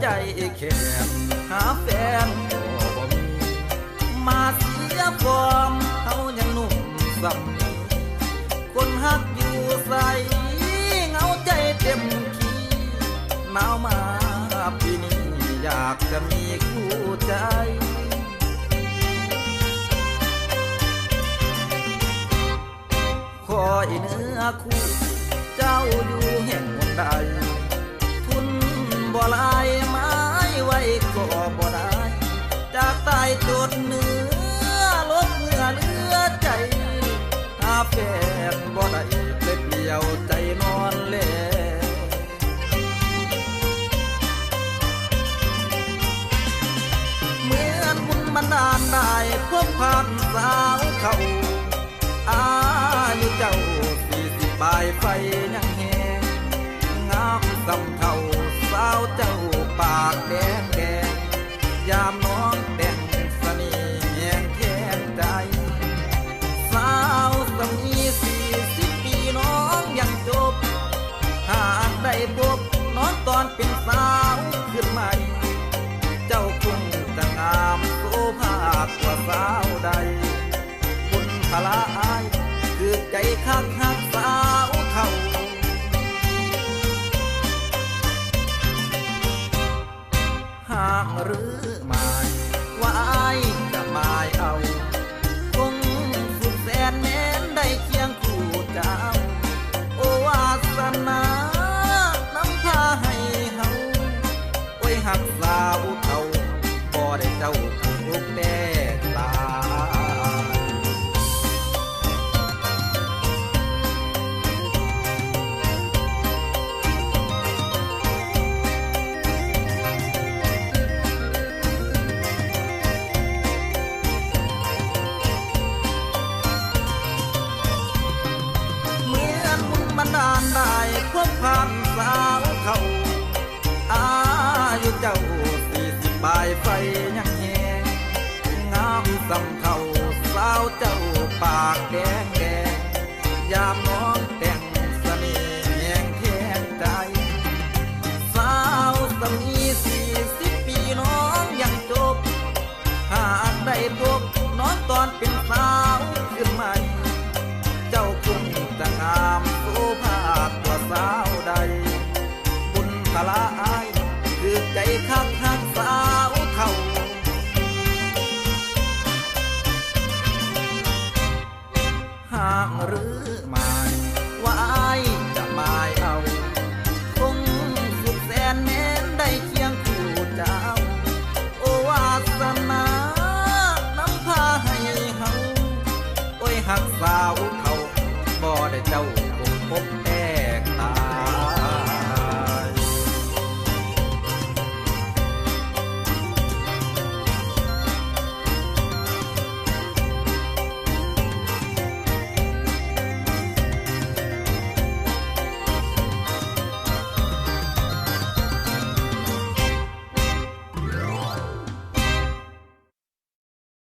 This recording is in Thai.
ใจแข็งหาแฟนก็บ่มีมาเสียฟอร์มเฮายังหนุ่มสำนีคนฮักอยู่ใสเหงาใจเต็มที่หนาวมาปีนี้อยากจะมีคู่ใจคอยเนื้อคู่เจ้าอยู่แห่งหนใดทุนบ่ลา จากใต้จดเหนือลดเมื่อเหลือใจหาแฟนบ่ได้เลยเปลี่ยวใจนอนแลเหมือนบุญบันดาลได้พบผ่านสาวเขาอายุเจ้าสี่สิบปลายไฟยังแหงงามสำเท่าสาวเจ้าปากแดงแดงยาม อนเป็นสาวขึ้นใหม่ เจ้าคงจะงามโสภากว่าสาวใด บุญพลาอาย คือใจข้าง เจ้าลูกแน่ตาเมือนบุญบันดาลได้พบผ่านสาวเขาอายุเจ้า บายไฟยังแหงงามสำเท่าสาวเจ้าปากแดงแดงยามน้องแต่งเสน่ห์แหงแทนใจสาวสมีสี่สิบปีน้องยังจบ หากได้พบน้องตอนเป็นสาวขึ้นใหม่ เจ้าคงจะงามโสภากว่าสาวใดบุญพลา หักสาวเขาบ่ได้เจ้าคงพบแตกตา